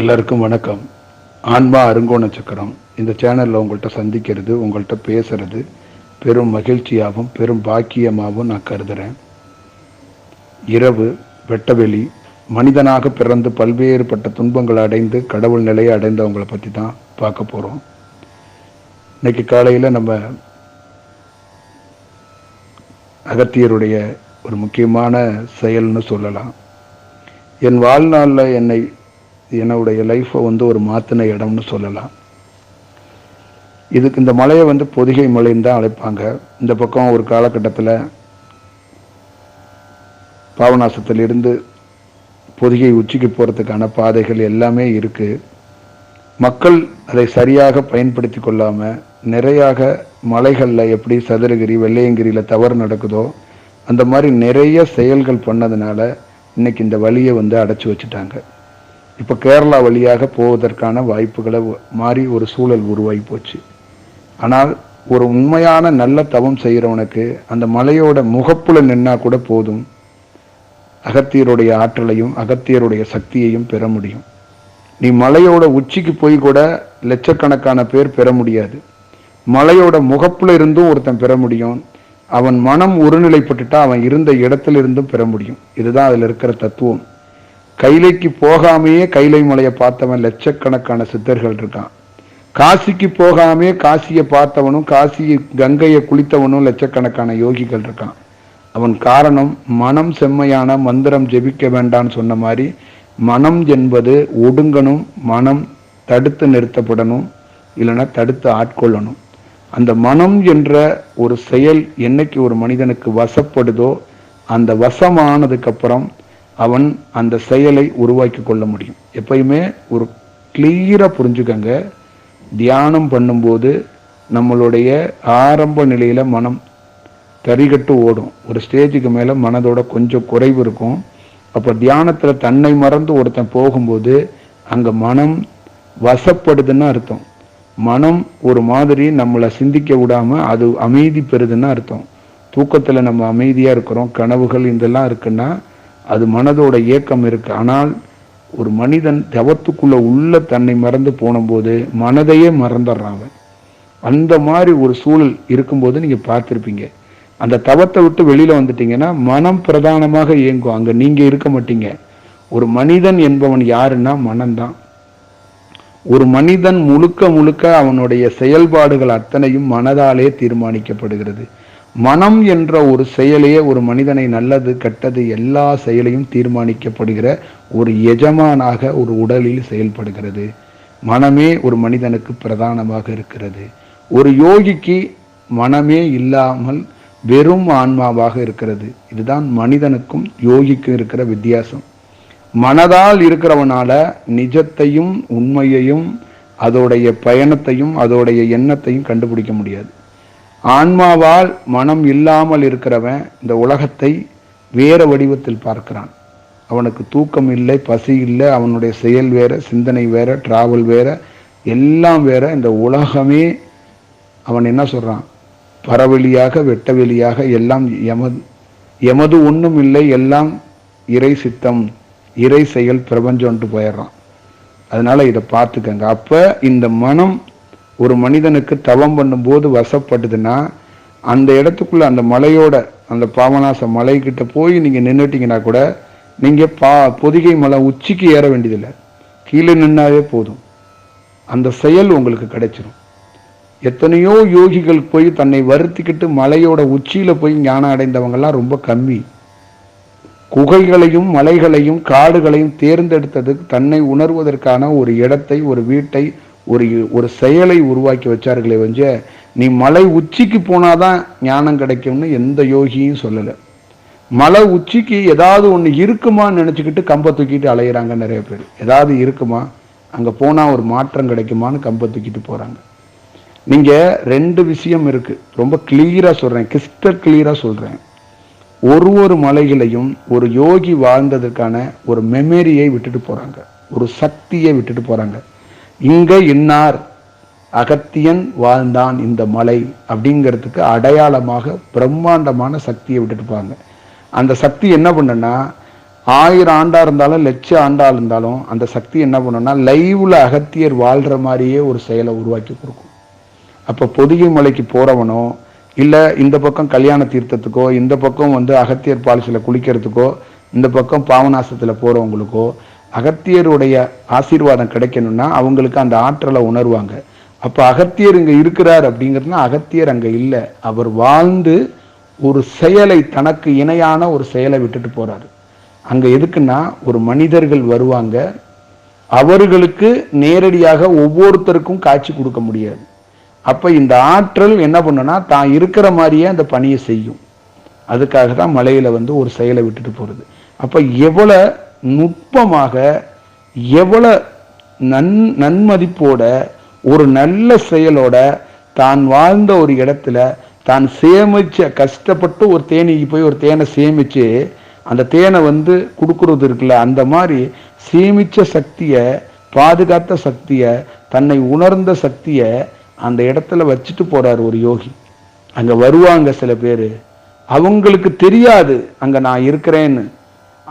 எல்லாருக்கும் வணக்கம். ஆன்மா அருங்கோண சக்கரம். இந்த சேனலில் உங்கள்கிட்ட சந்திக்கிறது உங்கள்கிட்ட பேசுறது பெரும் மகிழ்ச்சியாகவும் பெரும் பாக்கியமாகவும் நான் கருதுகிறேன் இரவு வெட்டவெளி மனிதனாக பிறந்து பல்வேறுபட்ட துன்பங்களை அடைந்து கடவுள் நிலையை அடைந்தவங்களை பற்றி தான் பார்க்க போகிறோம் இன்னைக்கு காலையில் நம்ம அகத்தியருடைய ஒரு முக்கியமான செயல்னு சொல்லலாம். என் வாழ்நாளில் என்னை என்னுடைய லைஃப்பை வந்து ஒரு மாற்றின இடம்னு சொல்லலாம். இதுக்கு இந்த மலையை வந்து பொதிகை மலைன்னு தான் அழைப்பாங்க. இந்த பக்கம் ஒரு காலகட்டத்தில் பாவநாசத்திலிருந்து பொதிகை உச்சிக்கு போகிறதுக்கான பாதைகள் எல்லாமே இருக்குது மக்கள் அதை சரியாக பயன்படுத்தி கொள்ளாமல் நிறையாக மலைகளில் எப்படி சதுரகிரி வெள்ளையங்கிரியில் தவறு நடக்குதோ அந்த மாதிரி நிறைய செயல்கள் பண்ணதுனால இன்னைக்கு இந்த வழியை வந்து அடைச்சி வச்சுட்டாங்க. இப்போ கேரளா வழியாக போவதற்கான வாய்ப்புகளை மாறி ஒரு சூழல் உருவாகி போச்சு. ஆனால் ஒரு உண்மையான நல்ல தவம் செய்கிறவனுக்கு அந்த மலையோட முகப்புல நின்னா கூட போதும். அகத்தியருடைய ஆற்றலையும் அகத்தியருடைய சக்தியையும் பெற முடியும். நீ மலையோட உச்சிக்கு போய் கூட லட்சக்கணக்கான பேர் பெற முடியாது. மலையோட முகப்புல இருந்தும் ஒருத்தன் பெற முடியும். அவன் மனம் ஒருநிலைப்பட்டுட்டா அவன் இருந்த இடத்துல இருந்தும் பெற முடியும். இதுதான் அதில் இருக்கிற தத்துவம். கைலைக்கு போகாமையே கைலை மலையை பார்த்தவன் லட்சக்கணக்கான சித்தர்கள் இருக்கான். காசிக்கு போகாமே காசியை பார்த்தவனும் காசி கங்கையை குளித்தவனும் லட்சக்கணக்கான யோகிகள் இருக்கான். அவன் காரணம் மனம் செம்மையான மந்திரம் ஜெபிக்க வேண்டான்னு சொன்ன மாதிரி மனம் என்பது ஒடுங்கணும் மனம் தடுத்து நிறுத்தப்படணும் இல்லைன்னா தடுத்து ஆட்கொள்ளணும். அந்த மனம் என்ற ஒரு செயல் என்னைக்கு ஒரு மனிதனுக்கு வசப்படுதோ அந்த வசமானதுக்கப்புறம் அவன் அந்த செயலை உருவாக்கி கொள்ள முடியும். எப்பயுமே ஒரு கிளியராக புரிஞ்சுக்கங்க. தியானம் பண்ணும்போது நம்மளுடைய ஆரம்ப நிலையில் மனம் தறிகட்டு ஓடும். ஒரு ஸ்டேஜுக்கு மேலே மனதோட கொஞ்சம் குறைவு இருக்கும். அப்போ தியானத்தில் தன்னை மறந்து ஒருத்தன் போகும்போது அங்கே மனம் வசப்படுதுன்னு அர்த்தம். மனம் ஒரு மாதிரி நம்மளை சிந்திக்க விடாமல் அது அமைதி பெறுதுன்னு அர்த்தம். தூக்கத்தில் நம்ம அமைதியாக இருக்கிறோம். கனவுகள் இதெல்லாம் இருக்குன்னா அது மனதோட இயக்கம் இருக்கு. ஆனால் ஒரு மனிதன் தவத்துக்குள்ள உள்ள தன்னை மறந்து போனபோது மனதையே மறந்துடுறான் அவன். அந்த மாதிரி ஒரு சூழல் இருக்கும்போது நீங்க பார்த்துருப்பீங்க. அந்த தவத்தை விட்டு வெளியில வந்துட்டீங்கன்னா மனம் பிரதானமாக இயங்கும். அங்க நீங்க இருக்க மாட்டீங்க. ஒரு மனிதன் என்பவன் யாருன்னா மனம்தான். ஒரு மனிதன் முழுக்க முழுக்க அவனுடைய செயல்பாடுகள் அத்தனையும் மனதாலே தீர்மானிக்கப்படுகிறது. மனம் என்ற ஒரு செயலையே ஒரு மனிதனை நல்லது கெட்டது எல்லா செயலையும் தீர்மானிக்கப்படுகிற ஒரு எஜமானாக ஒரு உடலில் செயல்படுகிறது. மனமே ஒரு மனிதனுக்கு பிரதானமாக இருக்கிறது. ஒரு யோகிக்கு மனமே இல்லாமல் வெறும் ஆன்மாவாக இருக்கிறது. இதுதான் மனிதனுக்கும் யோகிக்கும் இருக்கிற வித்தியாசம். மனதால் இருக்கிறவனால நிஜத்தையும் உண்மையையும் அதோடைய பயணத்தையும் அதோடைய எண்ணத்தையும் கண்டுபிடிக்க முடியாது. ஆன்மாவால் மனம் இல்லாமல் இருக்கிறவன் இந்த உலகத்தை வேறு வடிவத்தில் பார்க்கிறான். அவனுக்கு தூக்கம் இல்லை பசி இல்லை அவனுடைய செயல் வேற சிந்தனை வேற டிராவல் வேற எல்லாம் வேற. இந்த உலகமே அவன் என்ன சொல்கிறான் பரவெளியாக வெட்டவெளியாக எல்லாம் எமது எமது ஒன்றும் இல்லை எல்லாம் இறை சித்தம் இறை செயல் பிரபஞ்சம்ன்ட்டு போயிடுறான். அதனால் இதை பார்த்துக்கங்க. அப்போ இந்த மனம் ஒரு மனிதனுக்கு தவம் பண்ணும்போது வசப்படுதுன்னா அந்த இடத்துக்குள்ளே அந்த மலையோட அந்த பாவநாச மலைக்கிட்ட போய் நீங்கள் நின்றுட்டிங்கன்னா கூட நீங்கள் பா பொதிகை மலை உச்சிக்கு ஏற வேண்டியதில்லை. கீழே நின்னாவே போதும். அந்த செயல் உங்களுக்கு கிடைச்சிரும். எத்தனையோ யோகிகள் போய் தன்னை வருத்திக்கிட்டு மலையோட உச்சியில் போய் ஞானம் அடைந்தவங்கெல்லாம் ரொம்ப கம்மி. குகைகளையும் மலைகளையும் காடுகளையும் தேர்ந்தெடுத்தது தன்னை உணர்வதற்கான ஒரு இடத்தை ஒரு வீட்டை ஒரு ஒரு செயலை உருவாக்கி வச்சார்களே வஞ்ச நீ மலை உச்சிக்கு போனாதான் ஞானம் கிடைக்கும்னு எந்த யோகியும் சொல்லலை. மலை உச்சிக்கு ஏதாவது ஒன்று இருக்குமான்னு நினச்சிக்கிட்டு கம்பை தூக்கிட்டு அலையிறாங்க நிறைய பேர். ஏதாவது இருக்குமா? அங்கே போனால் ஒரு மாற்றம் கிடைக்குமான்னு கம்பை தூக்கிட்டு போகிறாங்க நீங்கள் ரெண்டு விஷயம் இருக்கு. ரொம்ப கிளியராக சொல்கிறேன் கிறிஸ்டல் கிளியராக சொல்கிறேன் ஒரு ஒரு மலைகளையும் ஒரு யோகி வாழ்ந்ததற்கான ஒரு மெமரியை விட்டுட்டு போகிறாங்க ஒரு சக்தியை விட்டுட்டு போகிறாங்க இங்க இன்னார் அகத்தியன் வாழ்ந்தான் இந்த மலை அப்படிங்கிறதுக்கு அடையாளமாக பிரம்மாண்டமான சக்தியை விட்டுட்டு அந்த சக்தி என்ன பண்ணுன்னா ஆயிரம் ஆண்டா இருந்தாலும் லட்ச ஆண்டா இருந்தாலும் அந்த சக்தி என்ன பண்ணும்னா லைவ்ல அகத்தியர் வாழ்ற மாதிரியே ஒரு செயலை உருவாக்கி கொடுக்கும். அப்ப பொதிகை மலைக்கு போறவனோ இல்ல இந்த பக்கம் கல்யாண தீர்த்தத்துக்கோ இந்த பக்கம் வந்து அகத்தியர் பாலிசில குளிக்கிறதுக்கோ இந்த பக்கம் பாவநாசத்துல போறவங்களுக்கோ அகத்தியருடைய ஆசீர்வாதம் கிடைக்கணும்னா அவங்களுக்கு அந்த ஆற்றலை உணர்வாங்க. அப்போ அகத்தியர் இங்கே இருக்கிறார் அப்படிங்கிறதுனா அகத்தியர் அங்கே இல்லை. அவர் வாழ்ந்து ஒரு செயலை தனக்கு இணையான ஒரு செயலை விட்டுட்டு போகிறாரு அங்கே எதுக்குன்னா ஒரு மனிதர்கள் வருவாங்க. அவர்களுக்கு நேரடியாக ஒவ்வொருத்தருக்கும் காட்சி கொடுக்க முடியாது. அப்போ இந்த ஆற்றல் என்ன பண்ணுனா தான் இருக்கிற மாதிரியே அந்த பணியை செய்யும். அதுக்காக தான் மலையில் வந்து ஒரு செயலை விட்டுட்டு போகிறது அப்போ எவ்வளோ நுட்பமாக எவ்வளோ நன் நன்மதிப்போட ஒரு நல்ல செயலோட தான் வாழ்ந்த ஒரு இடத்துல தான் சேமிச்ச கஷ்டப்பட்டு ஒரு தேனிக்கு போய் ஒரு தேனை சேமிச்சு அந்த தேனை வந்து கொடுக்குறது இருக்குல்ல அந்த மாதிரி சேமிச்ச சக்தியை பாதுகாத்த சக்தியை தன்னை உணர்ந்த சக்தியை அந்த இடத்துல வச்சுட்டு போகிறார் ஒரு யோகி. அங்கே வருவாங்க சில பேர். அவங்களுக்கு தெரியாது அங்கே நான் இருக்கிறேன்னு.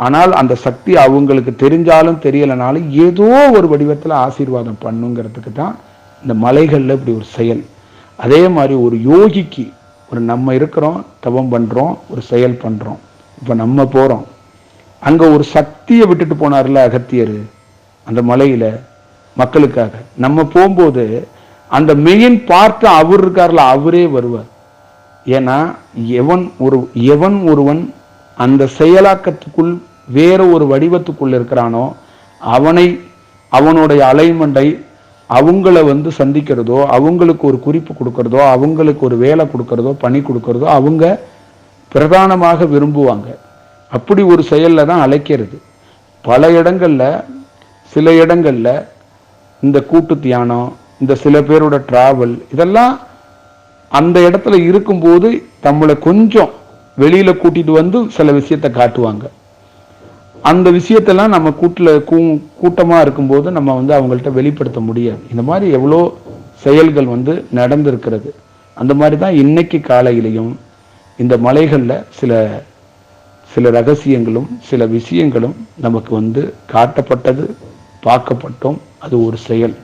ஆனால் அந்த சக்தி அவங்களுக்கு தெரிஞ்சாலும் தெரியலனாலும் ஏதோ ஒரு வடிவத்தில் ஆசீர்வாதம் பண்ணுங்கிறதுக்கு தான் இந்த மலைகளில் இப்படி ஒரு செயல். அதே மாதிரி ஒரு யோகிக்கு ஒரு நம்ம இருக்கிறோம் தவம் பண்ணுறோம் ஒரு செயல் பண்ணுறோம் இப்போ நம்ம போகிறோம் அங்கே ஒரு சக்தியை விட்டுட்டு போனார்ல அகத்தியர் அந்த மலையில் மக்களுக்காக. நம்ம போகும்போது அந்த மெயின் பார்ட்டு அவர் இருக்கார்ல அவரே வருவார். ஏன்னா எவன் ஒரு எவன் ஒருவன் அந்த செயலாக்கத்துக்குள் வேறு ஒரு வடிவத்துக்குள்ளே இருக்கிறானோ அவனை அவனுடைய அலைமண்டை அவங்கள வந்து சந்திக்கிறதோ அவங்களுக்கு ஒரு குறிப்பு கொடுக்கறதோ அவங்களுக்கு ஒரு வேலை கொடுக்கறதோ பணி கொடுக்கறதோ அவங்க பிரதானமாக விரும்புவாங்க. அப்படி ஒரு செயலில் தான் அழைக்கிறது. பல இடங்களில் சில இடங்களில் இந்த கூட்டு தியானம் இந்த சில பேரோட ட்ராவல் இதெல்லாம் அந்த இடத்துல இருக்கும்போது நம்மளை கொஞ்சம் வெளியில் கூட்டிட்டு வந்து சில விஷயத்தை காட்டுவாங்க. அந்த விஷயத்தெல்லாம் நம்ம கூட்டுல கூ கூட்டமா இருக்கும்போது நம்ம வந்து அவங்கள்ட்ட வெளிப்படுத்த முடியாது. இந்த மாதிரி எவ்வளோ செயல்கள் வந்து நடந்திருக்கிறது. அந்த மாதிரி தான் இன்னைக்கு காலையிலையும் இந்த மலைகள்ல சில சில ரகசியங்களும் சில விஷயங்களும் நமக்கு வந்து காட்டப்பட்டது பார்க்கப்பட்டோம். அது ஒரு செயல்.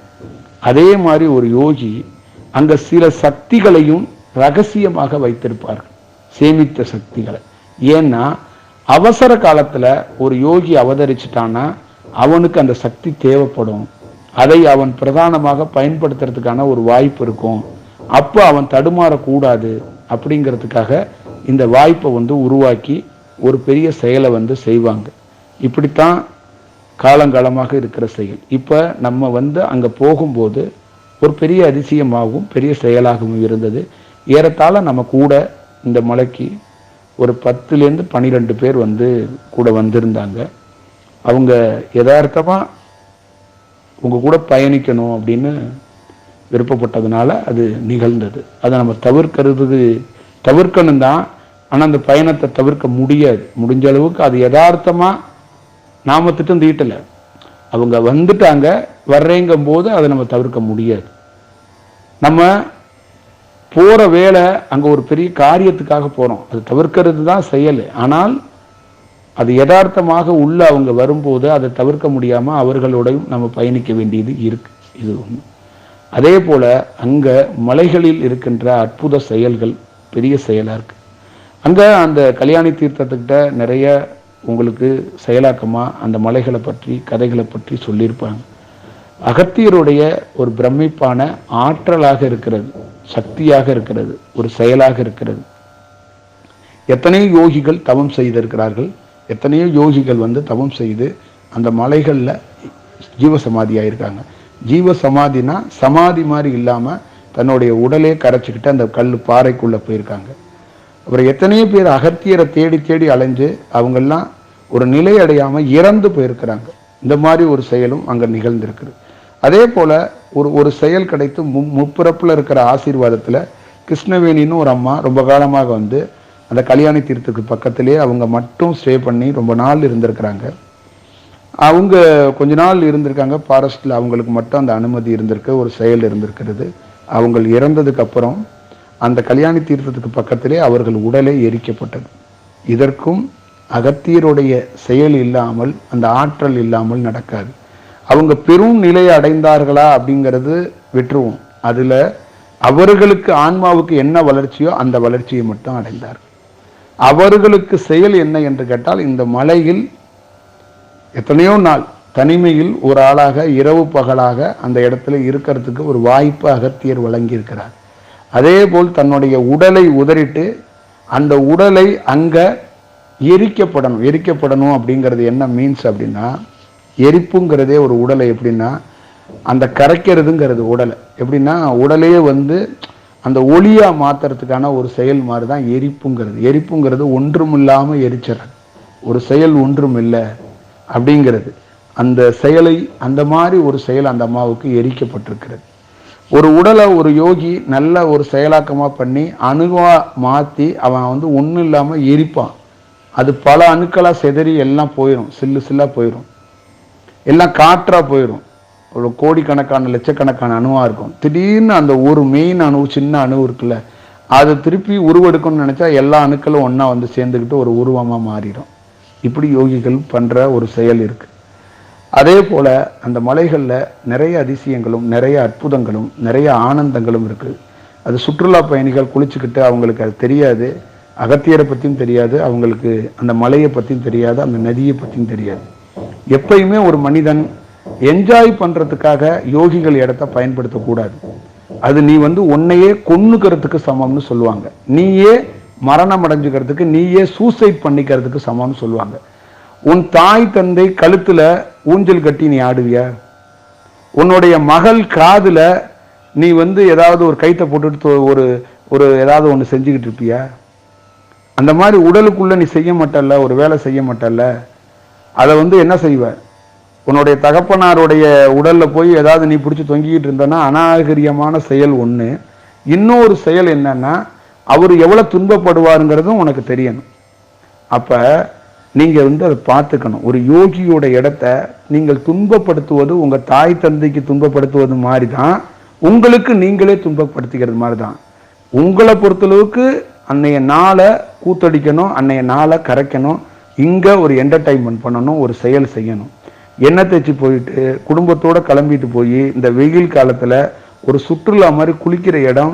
அதே மாதிரி ஒரு யோகி அங்க சில சக்திகளையும் ரகசியமாக வைத்திருப்பார்கள். சேமித்த சக்திகளை. ஏன்னா அவசர காலத்தில் ஒரு யோகி அவதரிச்சிட்டான்னா அவனுக்கு அந்த சக்தி தேவைப்படும். அதை அவன் பிரதானமாக பயன்படுத்துறதுக்கான ஒரு வாய்ப்பு இருக்கும். அப்போ அவன் தடுமாறக்கூடாது அப்படிங்கிறதுக்காக இந்த வாய்ப்பை வந்து உருவாக்கி ஒரு பெரிய செயலை வந்து செய்வாங்க. இப்படித்தான் காலங்காலமாக இருக்கிற செயல். இப்போ நம்ம வந்து அங்கே போகும்போது ஒரு பெரிய அதிசயமாகவும் பெரிய செயலாகவும் இருந்தது. ஏறத்தாழ நம்ம கூட இந்த மலைக்கு ஒரு பத்துலேருந்து பன்னிரெண்டு பேர் வந்து கூட வந்திருந்தாங்க. அவங்க எதார்த்தமாக உங்கள் கூட பயணிக்கணும் அப்படின்னு விருப்பப்பட்டதுனால அது நிகழ்ந்தது. அதை நம்ம தவிர்க்கிறது தவிர்க்கணும் தான். ஆனால் அந்த பயணத்தை தவிர்க்க முடியாது. முடிஞ்ச அளவுக்கு அது யதார்த்தமாக நாம திட்டம் தீட்டலை. அவங்க வந்துட்டாங்க. வர்றேங்கும் போது அதை நம்ம தவிர்க்க முடியாது. நம்ம போகிற வேலை அங்கே ஒரு பெரிய காரியத்துக்காக போகிறோம் அது தவிர்க்கிறது தான் செயல். ஆனால் அது யதார்த்தமாக உள்ள அவங்க வரும்போது அதை தவிர்க்க முடியாமல் அவர்களோடையும் நம்ம பயணிக்க வேண்டியது இருக்கு. இது ஒன்று அதே போல் அங்கே மலைகளில் இருக்கின்ற அற்புத செயல்கள் பெரிய செயலாக இருக்கு. அங்கே அந்த கல்யாணி தீர்த்தத்துக்கிட்ட நிறைய உங்களுக்கு செயலாக்கமாக அந்த மலைகளை பற்றி கதைகளை பற்றி சொல்லியிருப்பாங்க. அகத்தியருடைய ஒரு பிரமிப்பான ஆற்றலாக இருக்கிறது. சக்தியாக இருக்கிறது ஒரு செயலாக இருக்கிறது. எத்தனையோ யோகிகள் தவம் செய்திருக்கிறார்கள். எத்தனையோ யோகிகள் வந்து தவம் செய்து அந்த மலைகள்ல ஜீவ சமாதி ஆயிருக்காங்க ஜீவ சமாதி மாதிரி இல்லாம தன்னுடைய உடலே கரைச்சிக்கிட்டு அந்த கல் பாறைக்குள்ள போயிருக்காங்க. அப்புறம் எத்தனையோ பேர் அகத்தியரை தேடி தேடி அலைஞ்சு அவங்கெல்லாம் ஒரு நிலை அடையாம இறந்து போயிருக்கிறாங்க. இந்த மாதிரி ஒரு செயலும் அங்க நிகழ்ந்திருக்குது. அதே போல ஒரு ஒரு செயல் கிடைத்து மு முப்பிறப்பில் இருக்கிற ஆசீர்வாதத்தில் கிருஷ்ணவேணின்னு ஒரு அம்மா ரொம்ப காலமாக வந்து அந்த கல்யாணி தீர்த்துக்கு பக்கத்திலே அவங்க மட்டும் ஸ்டே பண்ணி ரொம்ப நாள் இருந்திருக்கிறாங்க. அவங்க கொஞ்ச நாள் இருந்திருக்காங்க. ஃபாரஸ்ட்டில் அவங்களுக்கு மட்டும் அந்த அனுமதி இருந்திருக்கு. ஒரு செயல் இருந்திருக்கிறது. அவங்க இறந்ததுக்கப்புறம் அந்த கல்யாணி தீர்த்தத்துக்கு பக்கத்திலே அவர்கள் உடலே எரிக்கப்பட்டது. இதற்கும் அகத்தியருடைய செயல் இல்லாமல் அந்த ஆற்றல் இல்லாமல் நடக்காது. அவங்க பெரும் நிலையை அடைந்தார்களா அப்படிங்கிறது விட்டுருவோம். அதில் அவர்களுக்கு ஆன்மாவுக்கு என்ன வளர்ச்சியோ அந்த வளர்ச்சியை மட்டும் அடைந்தார்கள் அவர்களுக்கு செயல் என்ன என்று கேட்டால் இந்த மலையில் எத்தனையோ நாள் தனிமையில் ஒரு ஆளாக இரவு பகலாக அந்த இடத்துல இருக்கிறதுக்கு ஒரு வாய்ப்பு அகத்தியர் வழங்கியிருக்கிறார். அதே போல் தன்னுடைய உடலை உதறிட்டு அந்த உடலை அங்கே எரிக்கப்படணும். எரிக்கப்படணும் அப்படிங்கிறது என்ன மீன்ஸ் அப்படின்னா எரிப்புங்கிறதே ஒரு உடலை எப்படின்னா அந்த கரைக்கிறதுங்கிறது உடலை. எப்படின்னா உடலையே வந்து அந்த ஒளியாக மாற்றுறதுக்கான ஒரு செயல் மாதிரி தான் எரிப்புங்கிறது. எரிப்புங்கிறது ஒன்றுமில்லாமல் எரிச்சிடறது ஒரு செயல் ஒன்றும் இல்லை அப்படிங்கிறது. அந்த செயலை அந்த மாதிரி ஒரு செயல் அந்த அம்மாவுக்கு எரிக்கப்பட்டிருக்கிறது. ஒரு உடலை ஒரு யோகி நல்ல ஒரு செயலாக்கமாக பண்ணி அணுவாக மாற்றி அவன் வந்து ஒன்றும் இல்லாமல் எரிப்பான். அது பல அணுக்களாக செதறி எல்லாம் போயிடும் சில்லு சில்லாக போயிடும் எல்லாம் காற்றாக போயிடும் ஒரு கோடிக்கணக்கான லட்சக்கணக்கான அணுவாக இருக்கும். திடீர்னு அந்த ஒரு மெயின் அணு சின்ன அணு இருக்குல்ல அதை திருப்பி உருவெடுக்கணும்னு நினச்சா எல்லா அணுக்களும் ஒன்றா வந்து சேர்ந்துக்கிட்டு ஒரு உருவமாக மாறிடும். இப்படி யோகிகள் பண்ணுற ஒரு செயல் இருக்குது அதே போல் அந்த மலைகளில் நிறைய அதிசயங்களும் நிறைய அற்புதங்களும் நிறைய ஆனந்தங்களும் இருக்குது அது சுற்றுலா பயணிகள் குளிச்சுக்கிட்டு அவங்களுக்கு அது தெரியாது. அகத்தியரை பற்றியும் தெரியாது. அவங்களுக்கு அந்த மலையை பற்றியும் தெரியாது. அந்த நதியை பற்றியும் தெரியாது. எப்பயுமே ஒரு மனிதன் என்ஜாய் பண்ணுறதுக்காக யோகிகள் இடத்த பயன்படுத்தக்கூடாது. அது நீ வந்து உன்னையே கொன்னுக்கிறதுக்கு சமம்னு சொல்லுவாங்க. நீயே மரணம் அடைஞ்சுக்கிறதுக்கு நீயே சூசைட் பண்ணிக்கிறதுக்கு சமம்னு சொல்லுவாங்க. உன் தாய் தந்தை கழுத்தில் ஊஞ்சல் கட்டி நீ ஆடுவியா? உன்னுடைய மகள் காதில் நீ வந்து ஏதாவது ஒரு கைத்தை போட்டுட்டு ஒரு ஒரு ஏதாவது ஒன்று செஞ்சுக்கிட்டு இருப்பியா? அந்த மாதிரி உடலுக்குள்ளே நீ செய்ய மாட்டல்ல ஒரு வேலை செய்ய மாட்டல்ல. அதை வந்து என்ன செய்வ? உன்னுடைய தகப்பனாருடைய உடல்ல போய் ஏதாவது நீ பிடிச்சி தொங்கிக்கிட்டு இருந்தனா அநாகரியமான செயல் ஒன்று இன்னொரு செயல் என்னன்னா அவர் எவ்வளோ துன்பப்படுவாருங்கிறதும் உனக்கு தெரியணும். அப்போ நீங்கள் வந்து அதை பார்த்துக்கணும். ஒரு யோகியோட இடத்த நீங்கள் துன்பப்படுத்துவது உங்கள் தாய் தந்தைக்கு துன்பப்படுத்துவது மாதிரி தான் உங்களுக்கு நீங்களே துன்பப்படுத்திக்கிறது மாதிரி தான் உங்களை பொறுத்தளவுக்கு அன்னைய நாளை கூத்தடிக்கணும் அன்னைய நாளை கரைக்கணும். இங்கே ஒரு என்டர்டைன்மெண்ட் பண்ணணும் ஒரு செயல் செய்யணும். எண்ணெய் தேய்ச்சி போயிட்டு குடும்பத்தோடு கிளம்பிட்டு போய் இந்த வெயில் காலத்தில் ஒரு சுற்றுலா மாதிரி குளிக்கிற இடம்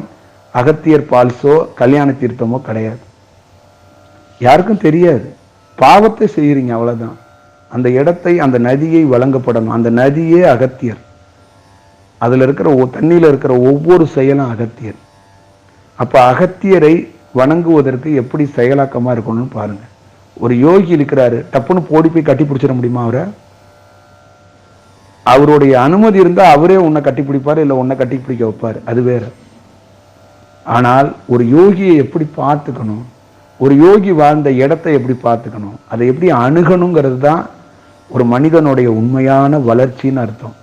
அகத்தியர் பால்ஸோ கல்யாண தீர்த்தமோ கிடையாது. யாருக்கும் தெரியாது. பாவத்தை செய்கிறீங்க அவ்வளோதான் அந்த இடத்தை அந்த நதியை வழங்கப்படணும். அந்த நதியே அகத்தியர். அதில் இருக்கிற தண்ணியில் இருக்கிற ஒவ்வொரு செயலும் அகத்தியர். அப்போ அகத்தியரை வணங்குவதற்கு எப்படி செயலாக்கமாக இருக்கணும்னு பாருங்கள் ஒரு யோகி இருக்கிறாரு டப்புன்னு போடி போய் கட்டி பிடிச்சிட முடியுமா அவரை? அவருடைய அனுமதி இருந்தா அவரே உன்னை கட்டி பிடிப்பாரு இல்ல உன்னை கட்டி பிடிக்க வைப்பாரு. அது வேற. ஆனால் ஒரு யோகியை எப்படி பார்த்துக்கணும்? ஒரு யோகி வாழ்ந்த இடத்தை எப்படி பார்த்துக்கணும்? அதை எப்படி அணுகணுங்கிறது தான் ஒரு மனிதனுடைய உண்மையான வளர்ச்சின்னு அர்த்தம்.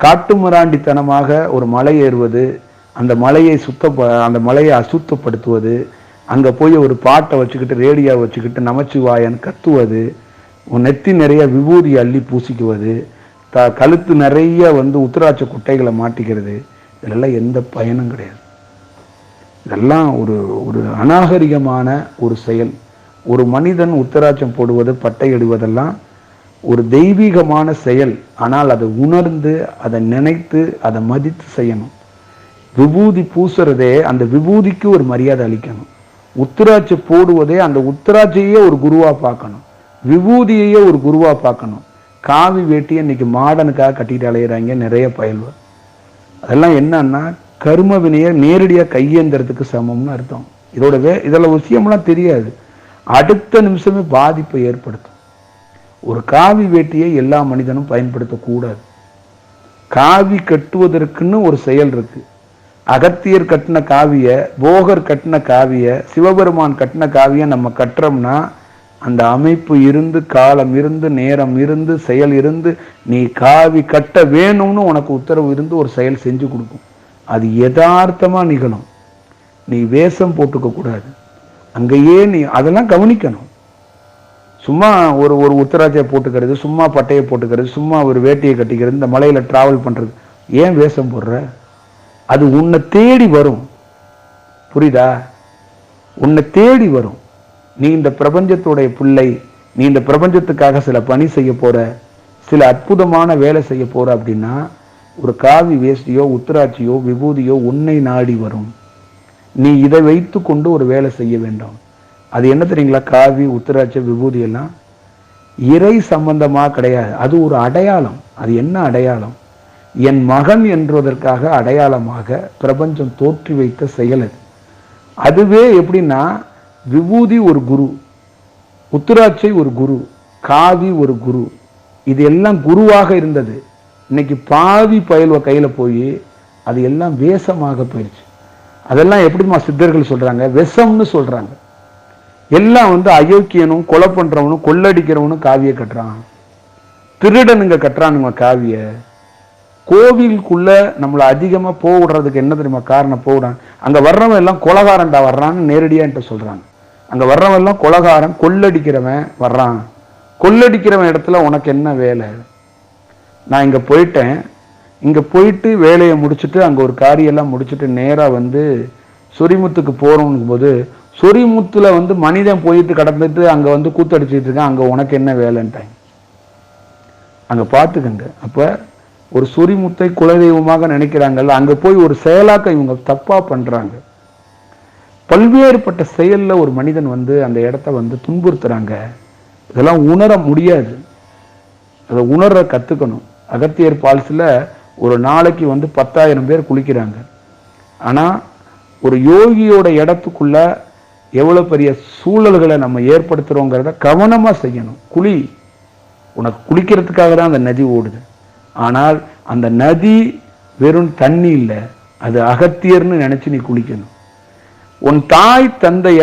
காட்டுமிராண்டித்தனமாக ஒரு மலை ஏறுவது அந்த மலையை சுத்த அந்த மலையை அசுத்தப்படுத்துவது அங்கே போய் ஒரு பாட்டை வச்சுக்கிட்டு ரேடியோ வச்சுக்கிட்டு நமச்சிவாயன் கத்துவது உன் நெத்தி நிறைய விபூதி அள்ளி பூசிக்குவது த கழுத்து நிறைய வந்து உத்திராட்ச குட்டைகளை மாட்டிக்கிறது இதெல்லாம் எந்த பயனும் கிடையாது. இதெல்லாம் ஒரு ஒரு அநாகரிகமான ஒரு செயல். ஒரு மனிதன் உத்தராட்சம் போடுவது பட்டை இடுவதெல்லாம் ஒரு தெய்வீகமான செயல். ஆனால் அதை உணர்ந்து அதை நினைத்து அதை மதித்து செய்யணும். விபூதி பூசுறதே அந்த விபூதிக்கு ஒரு மரியாதை அளிக்கணும். உத்திராட்சி போடுவதே அந்த உத்திராட்சியே ஒரு குருவாக பார்க்கணும். விபூதியையே ஒரு குருவாக பார்க்கணும். காவி வேட்டியை இன்னைக்கு மாடனுக்காக கட்டிட்டு அலையிறாங்க நிறைய பயில்வர். அதெல்லாம் என்னன்னா கரும வினையை நேரடியாக கையேந்திரத்துக்கு சமம்னு அர்த்தம். இதோட வே இதில் விஷயம்லாம் தெரியாது. அடுத்த நிமிஷமே பாதிப்பை ஏற்படுத்தும். ஒரு காவி வேட்டியை எல்லா மனிதனும் பயன்படுத்தக்கூடாது. காவி கட்டுவதற்குன்னு ஒரு செயல் இருக்குது அகத்தியர் கட்டின காவிய போகர் கட்டின காவிய சிவபெருமான் கட்டின காவிய நம்ம கட்டுறோம்னா அந்த அமைப்பு இருந்து காலம் இருந்து நேரம் இருந்து செயல் இருந்து நீ காவி கட்ட வேணும்னு உனக்கு உத்தரவு இருந்து ஒரு செயல் செஞ்சு கொடுக்கும். அது யதார்த்தமாக நிகழும். நீ வேஷம் போட்டுக்க கூடாது. அங்கேயே நீ அதெல்லாம் கவனிக்கணும். சும்மா ஒரு ஒரு உத்தராட்சியை போட்டுக்கிறது சும்மா பட்டையை போட்டுக்கிறது சும்மா ஒரு வேட்டியை கட்டிக்கிறது இந்த மலையில் ட்ராவல் பண்ணுறது ஏன் வேஷம் போடுற? அது உன்னை தேடி வரும். புரியுதா? உன்னை தேடி வரும். நீ இந்த பிரபஞ்சத்துடைய பிள்ளை நீ இந்த பிரபஞ்சத்துக்காக சில பணி செய்ய போற சில அற்புதமான வேலை செய்ய போற அப்படின்னா ஒரு காவி வேஷ்டியோ உத்தராட்சியோ விபூதியோ உன்னை நாடி வரும். நீ இதை வைத்து கொண்டு ஒரு வேலை செய்ய வேண்டும். அது என்ன தெரியுங்களா? காவி உத்தராட்சி விபூதி எல்லாம்? இறை சம்பந்தமாக கிடையாது. அது ஒரு அடையாளம். அது என்ன அடையாளம்? என் மகன் என்றதற்காக அடையாளமாக பிரபஞ்சம் தோற்றி வைத்த செயல் அது. அதுவே எப்படின்னா விபூதி ஒரு குரு உத்திராட்சை ஒரு குரு காவி ஒரு குரு இது எல்லாம் குருவாக இருந்தது. இன்னைக்கு பாவி பயல்வ கையில் போய் அது எல்லாம் வேஷமாக போயிடுச்சு அதெல்லாம் எப்படிமா சித்தர்கள் சொல்கிறாங்க விஷம்னு சொல்கிறாங்க எல்லாம் வந்து அயோக்கியனும் கொலை பண்ணுறவனும் கொள்ளடிக்கிறவனும் காவியை கட்டுறான். திருடனுங்க கட்டுறானுங்க காவியை. கோவிலுக்குள்ள நம்மளை அதிகமாக போக விடுறதுக்கு என்ன தெரியுமா காரணம்? போகிறான் அங்கே வர்றவன் எல்லாம் கொலகாரன்டா வர்றான்னு நேரடியாக என்கிட்ட சொல்கிறாங்க அங்கே வர்றவன் எல்லாம் கொலகாரன் கொள்ளடிக்கிறவன் வர்றான். கொள்ளடிக்கிறவன் இடத்துல உனக்கு என்ன வேலை? நான் இங்கே போயிட்டேன். இங்கே போயிட்டு வேலையை முடிச்சுட்டு அங்கே ஒரு காரியெல்லாம் முடிச்சுட்டு நேராக வந்து சொரிமுத்துக்கு போறோம்னும் போது சொரிமுத்தில் வந்து மனிதன் போயிட்டு கடந்துட்டு அங்கே வந்து கூத்தடிச்சிட்டு இருக்கான். அங்கே உனக்கு என்ன வேலைன்ட்டாங்க. அங்கே பார்த்துக்கங்க அப்போ ஒரு சொரிமுத்தை குலதெய்வமாக நினைக்கிறாங்கல்ல அங்கே போய் ஒரு செயலாக்க இவங்க தப்பாக பண்ணுறாங்க பல்வேறுபட்ட செயல்ல ஒரு மனிதன் வந்து அந்த இடத்த வந்து துன்புறுத்துறாங்க. இதெல்லாம் உணர முடியாது. அதை உணர கற்றுக்கணும் அகத்தியர் பால்ஸில் ஒரு நாளைக்கு வந்து பத்தாயிரம் பேர் குளிக்கிறாங்க. ஆனால் ஒரு யோகியோட இடத்துக்குள்ள எவ்வளோ பெரிய சூழல்களை நம்ம ஏற்படுத்துகிறோங்கிறத கவனமாக செய்யணும். குழி உனக்கு குளிக்கிறதுக்காக தான் அந்த நதி ஓடுது. ஆனால் அந்த நதி வெறும் தண்ணி இல்லை அது அகத்தியர்னு நினைச்சு நீ குளிக்கணும். உன் தாய் தந்தைய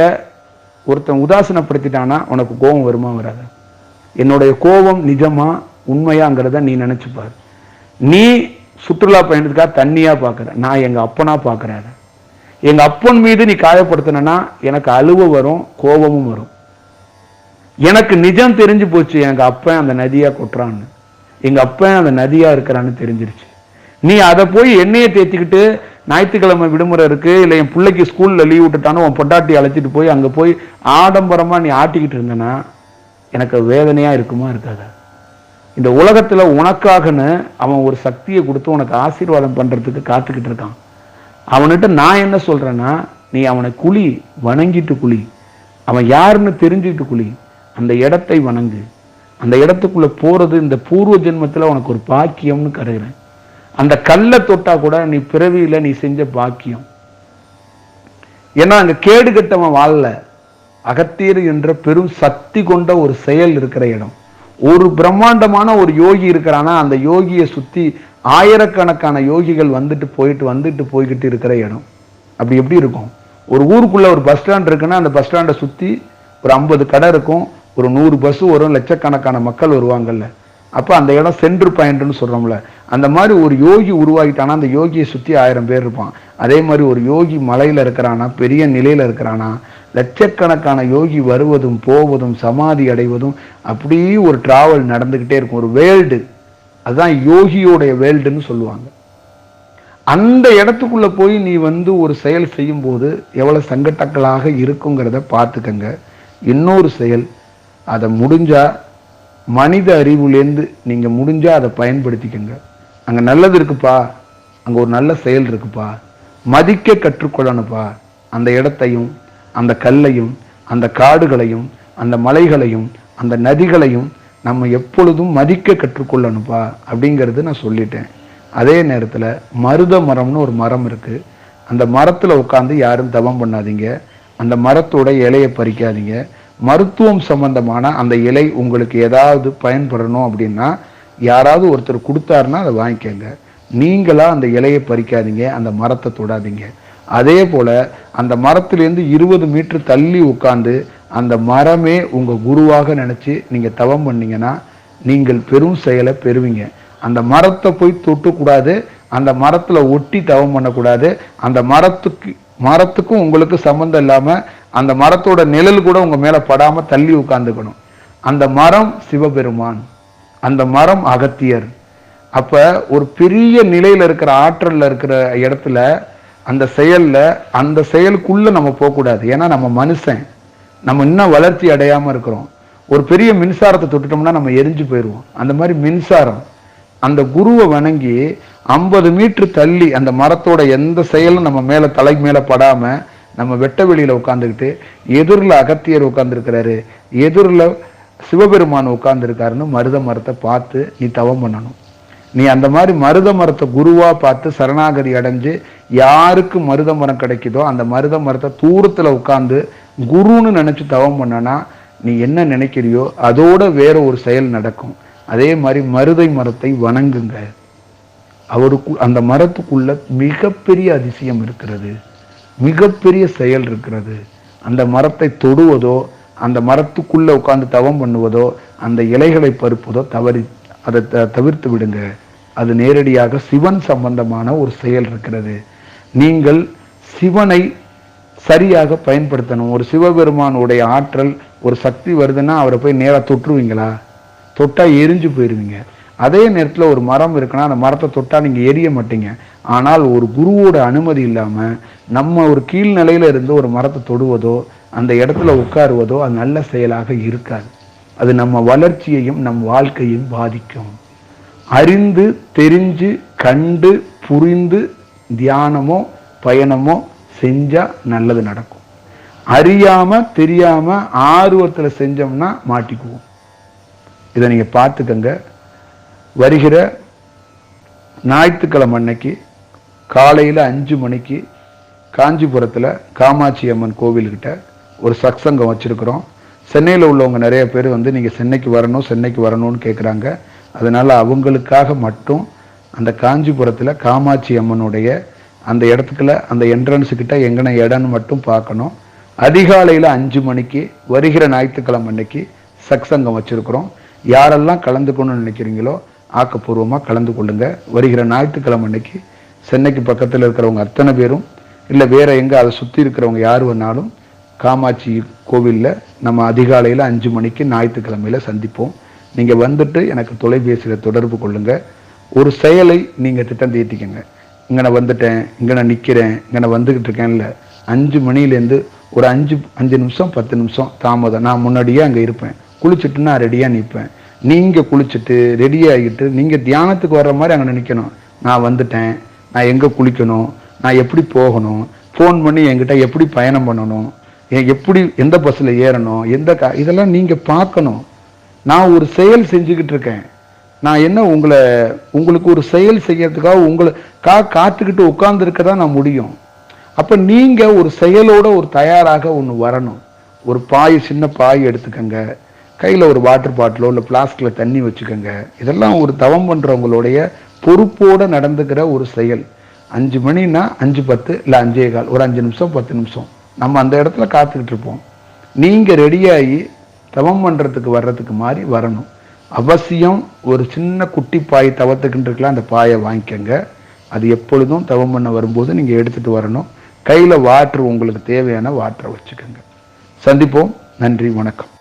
ஒருத்தன் உதாசனப்படுத்திட்டானா உனக்கு கோபம் வருமா வராது? என்னுடைய கோபம் நிஜமா உண்மையாங்கிறத நீ நினைச்சு பாரு. நீ சுற்றுலா பயணத்துக்காக தண்ணியா பார்க்கற நான் எங்க அப்பனா பார்க்குறேன் அதை. எங்க அப்பன் மீது நீ காயப்படுத்தினா எனக்கு அழுவ வரும் கோபமும் வரும். எனக்கு நிஜம் தெரிஞ்சு போச்சு எங்க அப்பன் அந்த நதியா கொட்டுறான்னு. எங்கள் அப்பன் அந்த நதியாக இருக்கிறான்னு தெரிஞ்சிருச்சு. நீ அதை போய் எண்ணெயை தேத்திக்கிட்டு ஞாயிற்றுக்கிழமை விடுமுறை இருக்கு இல்லை என் பிள்ளைக்கு ஸ்கூலில் லீவ் விட்டுட்டானு உன் பொட்டாட்டி அழைச்சிட்டு போய் அங்கே போய் ஆடம்பரமாக நீ ஆட்டிக்கிட்டு இருந்தனா எனக்கு வேதனையாக இருக்குமா இருக்காதா? இந்த உலகத்தில் உனக்காகன்னு அவன் ஒரு சக்தியை கொடுத்து உனக்கு ஆசீர்வாதம் பண்ணுறதுக்கு காத்துக்கிட்டு இருக்கான். அவன்கிட்ட நான் என்ன சொல்கிறேன்னா நீ அவனை குழி வணங்கிட்டு குழி. அவன் யாருன்னு தெரிஞ்சுக்கிட்டு குழி. அந்த இடத்தை வணங்கு. அந்த இடத்துக்குள்ள போறது இந்த பூர்வ ஜென்மத்தில் உனக்கு ஒரு பாக்கியம்னு கருகிறேன் அந்த கல்லை தொட்டா கூட நீ பிறவியில் நீ செஞ்ச பாக்கியம். ஏன்னா அங்க கேடு கெட்டவன் வாழல. அகத்தியர் என்ற பெரும் சக்தி கொண்ட ஒரு செயல் இருக்கிற இடம். ஒரு பிரம்மாண்டமான ஒரு யோகி இருக்கிறானா அந்த யோகியை சுத்தி ஆயிரக்கணக்கான யோகிகள் வந்துட்டு போயிட்டு வந்துட்டு போய்கிட்டு இருக்கிற இடம். அப்படி எப்படி இருக்கும்? ஒரு ஊருக்குள்ள ஒரு பஸ் ஸ்டாண்ட் இருக்குன்னா அந்த பஸ் ஸ்டாண்டை சுத்தி ஒரு ஐம்பது கடை இருக்கும். ஒரு நூறு பஸ் வரும் லட்சக்கணக்கான மக்கள் வருவாங்கல்ல. அப்ப அந்த இடம் சென்ட்ரு பாயிண்ட்னு சொல்றோம்ல. அந்த மாதிரி ஒரு யோகி உருவாகிட்டானா அந்த யோகியை சுத்தி ஆயிரம் பேர் இருப்பான். அதே மாதிரி ஒரு யோகி மலையில இருக்கிறானா பெரிய நிலையில இருக்கிறானா லட்சக்கணக்கான யோகி வருவதும் போவதும் சமாதி அடைவதும் அப்படியே ஒரு டிராவல் நடந்துகிட்டே இருக்கும். ஒரு வேல்டு அதுதான் யோகியோடைய வேல்டுன்னு சொல்லுவாங்க. அந்த இடத்துக்குள்ள போய் நீ வந்து ஒரு செயல் செய்யும்போது எவ்வளவு சங்கட்டங்களாக இருக்குங்கிறத பார்த்துக்கங்க. இன்னொரு செயல் அதை முடிஞ்சால் மனித அறிவுலேருந்து நீங்கள் முடிஞ்சால் அதை பயன்படுத்திக்கங்க. அங்கே நல்லது இருக்குப்பா அங்கே ஒரு நல்ல செயல் இருக்குப்பா மதிக்க கற்றுக்கொள்ளணுப்பா. அந்த இடத்தையும் அந்த கல்லையும் அந்த காடுகளையும் அந்த மலைகளையும் அந்த நதிகளையும் நம்ம எப்பொழுதும் மதிக்க கற்றுக்கொள்ளணும்ப்பா அப்படிங்கிறது நான் சொல்லிட்டேன். அதே நேரத்தில் மருத மரம்னு ஒரு மரம் இருக்குது அந்த மரத்தில் உட்காந்து யாரும் தவம் பண்ணாதீங்க. அந்த மரத்தோட இலையை பறிக்காதீங்க. மருத்துவம் சம்பந்தமான அந்த இலை உங்களுக்கு ஏதாவது பயன்படணும் அப்படின்னா யாராவது ஒருத்தர் கொடுத்தாருன்னா அதை வாங்கிக்கோங்க. நீங்களாக அந்த இலையை பறிக்காதீங்க அந்த மரத்தை தொடாதீங்க. அதே போல் அந்த மரத்துலேருந்து இருபது மீட்டர் தள்ளி உட்காந்து அந்த மரமே உங்கள் குருவாக நினச்சி நீங்கள் தவம் பண்ணீங்கன்னா நீங்கள் பெரும் செயலை பெறுவீங்க. அந்த மரத்தை போய் தொட்டக்கூடாது அந்த மரத்தில் ஒட்டி தவம் பண்ணக்கூடாது. அந்த மரத்துக்கு மரத்துக்கும் உங்களுக்கு சம்மந்தம் இல்லாமல் அந்த மரத்தோட நிழல் கூட உங்க மேல படாம தள்ளி உட்கார்ந்துக்கணும். அந்த மரம் சிவபெருமான். அந்த மரம் அகத்தியர். அப்ப ஒரு பெரிய நிலையில இருக்கிற ஆற்றல்ல இருக்கிற இடத்துல அந்த செயல்ல அந்த செயலுக்குள்ள நம்ம போகக்கூடாது. ஏன்னா நம்ம மனுஷன். நம்ம இன்னும் வளர்ச்சி அடையாம இருக்கிறோம். ஒரு பெரிய மின்சாரத்தை தொட்டுட்டோம்னா நம்ம எரிஞ்சு போயிடுவோம் அந்த மாதிரி மின்சாரம். அந்த குருவை வணங்கி ஐம்பது மீட்டர் தள்ளி அந்த மரத்தோட எந்த செயலும் நம்ம மேல தலை மேல படாம நம்ம வெட்ட வெளியில உட்காந்துக்கிட்டு எதிரில் அகத்தியர் உட்கார்ந்துருக்கிறாரு எதிரில் சிவபெருமான் உட்கார்ந்துருக்காருன்னு மருத மரத்தை பார்த்து நீ தவம் பண்ணணும். நீ அந்த மாதிரி மருத மரத்தை குருவா பார்த்து சரணாகதி அடைஞ்சு யாருக்கு மருத மரம் கிடைக்குதோ அந்த மருத மரத்தை தூரத்துல உட்காந்து குருன்னு நினைச்சு தவம் பண்ணனா நீ என்ன நினைக்கிறியோ அதோட வேற ஒரு செயல் நடக்கும். அதே மாதிரி மருதை மரத்தை வணங்குங்க. அவருக்கு அந்த மரத்துக்குள்ள மிகப்பெரிய அதிசயம் இருக்கிறது. மிகப்பெரிய செயல் இருக்கிறது. அந்த மரத்தை தொடுவதோ அந்த மரத்துக்குள்ளே உட்காந்து தவம் பண்ணுவதோ அந்த இலைகளை பருப்பதோ தவறி அதை த- தவிர்த்து விடுங்க. அது நேரடியாக சிவன் சம்பந்தமான ஒரு செயல் இருக்கிறது. நீங்கள் சிவனை சரியாக பயன்படுத்தணும். ஒரு சிவபெருமானுடைய ஆற்றல் ஒரு சக்தி வருதுன்னா அவரை போய் நேராக தொற்றுவீங்களா தொட்டால் எரிஞ்சு போயிருவீங்க. அதே நேரத்தில் ஒரு மரம் இருக்குன்னா அந்த மரத்தை தொட்டால் நீங்கள் எரிய மாட்டீங்க. ஆனால் ஒரு குருவோட அனுமதி இல்லாமல் நம்ம ஒரு கீழ்நிலையில் இருந்து ஒரு மரத்தை தொடுவதோ அந்த இடத்துல உட்காருவதோ அது நல்ல செயலாக இருக்காது. அது நம்ம வளர்ச்சியையும் நம் வாழ்க்கையும் பாதிக்கும். அறிந்து தெரிஞ்சு கண்டு புரிந்து தியானமோ பயணமோ செஞ்சால் நல்லது நடக்கும். அறியாமல் தெரியாமல் ஆர்வத்தில் செஞ்சோம்னா மாட்டிக்குவோம். இதை நீங்கள் பார்த்துக்கங்க. வருகிற ஞாயிற்றுக்கிழமை அன்னைக்கு காலையில் அஞ்சு மணிக்கு காஞ்சிபுரத்தில் காமாட்சி அம்மன் கோவில்கிட்ட ஒரு சத்சங்கம் வச்சுருக்குறோம். சென்னையில் உள்ளவங்க நிறைய பேர் வந்து நீங்கள் சென்னைக்கு வரணும் சென்னைக்கு வரணும்னு கேட்குறாங்க அதனால் அவங்களுக்காக மட்டும் அந்த காஞ்சிபுரத்தில் காமாட்சி அம்மனுடைய அந்த இடத்துக்குள்ள அந்த என்ட்ரன்ஸுக்கிட்ட எங்கன இடம்னு மட்டும் பார்க்கணும். அதிகாலையில் அஞ்சு மணிக்கு வருகிற ஞாயிற்றுக்கிழமை அன்னைக்கு சத்சங்கம் வச்சுருக்குறோம். யாரெல்லாம் கலந்துக்கணும்னு நினைக்கிறீங்களோ ஆக்கப்பூர்வமாக கலந்து கொள்ளுங்க. வருகிற ஞாயிற்றுக்கிழமை அன்னைக்கு சென்னைக்கு பக்கத்தில் இருக்கிறவங்க அத்தனை பேரும் இல்லை வேற எங்கே அதை சுற்றி இருக்கிறவங்க யார் வேணாலும் காமாட்சி கோவிலில் நம்ம அதிகாலையில் அஞ்சு மணிக்கு ஞாயிற்றுக்கிழமையில் சந்திப்போம். நீங்கள் வந்துட்டு எனக்கு தொலைபேசியில் தொடர்பு கொள்ளுங்க. ஒரு செயலை நீங்கள் திட்டம் தீட்டிக்கங்க இங்கே நான் வந்துட்டேன் இங்கே நான் நிற்கிறேன் இங்கே நான் வந்துகிட்டு இருக்கேன்ல. அஞ்சு மணிலேருந்து ஒரு அஞ்சு அஞ்சு நிமிஷம் பத்து நிமிஷம் தாமதம். நான் முன்னாடியே அங்கே இருப்பேன். குளிச்சுட்டு நான் ரெடியாக நிற்பேன் நீங்க குளிச்சுட்டு ரெடி ஆகிட்டு நீங்க தியானத்துக்கு வர்ற மாதிரி அங்கே நிற்கணும் நான் வந்துட்டேன். நான் எங்க குளிக்கணும்? நான் எப்படி போகணும்? ஃபோன் பண்ணி என்கிட்ட எப்படி பயணம் பண்ணணும்? எப்படி எந்த பஸ்ஸில் ஏறணும்? எந்த கா இதெல்லாம் நீங்கள் பார்க்கணும். நான் ஒரு செயல் செஞ்சுக்கிட்டு இருக்கேன். நான் என்ன உங்களை உங்களுக்கு ஒரு செயல் செய்யறதுக்காக உங்களை கா காத்துக்கிட்டு உட்கார்ந்துருக்க தான் நான் முடியும். அப்போ நீங்கள் ஒரு செயலோட ஒரு தயாராக ஒன்று வரணும். ஒரு பாய் சின்ன பாய் எடுத்துக்கங்க. கையில் ஒரு வாட்டர் பாட்டிலோ இல்லை பிளாஸ்கில் தண்ணி வச்சுக்கோங்க. இதெல்லாம் ஒரு தவம் பண்ணுறவங்களுடைய பொறுப்போடு நடந்துக்கிற ஒரு செயல். அஞ்சு மணினா அஞ்சு பத்து இல்லை அஞ்சே கால் ஒரு அஞ்சு நிமிஷம் பத்து நிமிஷம். நம்ம அந்த இடத்துல காத்துக்கிட்டு இருப்போம். நீங்கள் ரெடியாகி தவம் பண்ணுறதுக்கு வர்றதுக்கு மாதிரி வரணும். அவசியம் ஒரு சின்ன குட்டி பாய் தவத்துக்குன்றிருக்கலாம் அந்த பாயை வாங்கிக்கோங்க. அது எப்பொழுதும் தவம் பண்ண வரும்போது நீங்கள் எடுத்துகிட்டு வரணும். கையில் வாட்ரு உங்களுக்கு தேவையான வாட்டரை வச்சுக்கோங்க. சந்திப்போம். நன்றி வணக்கம்.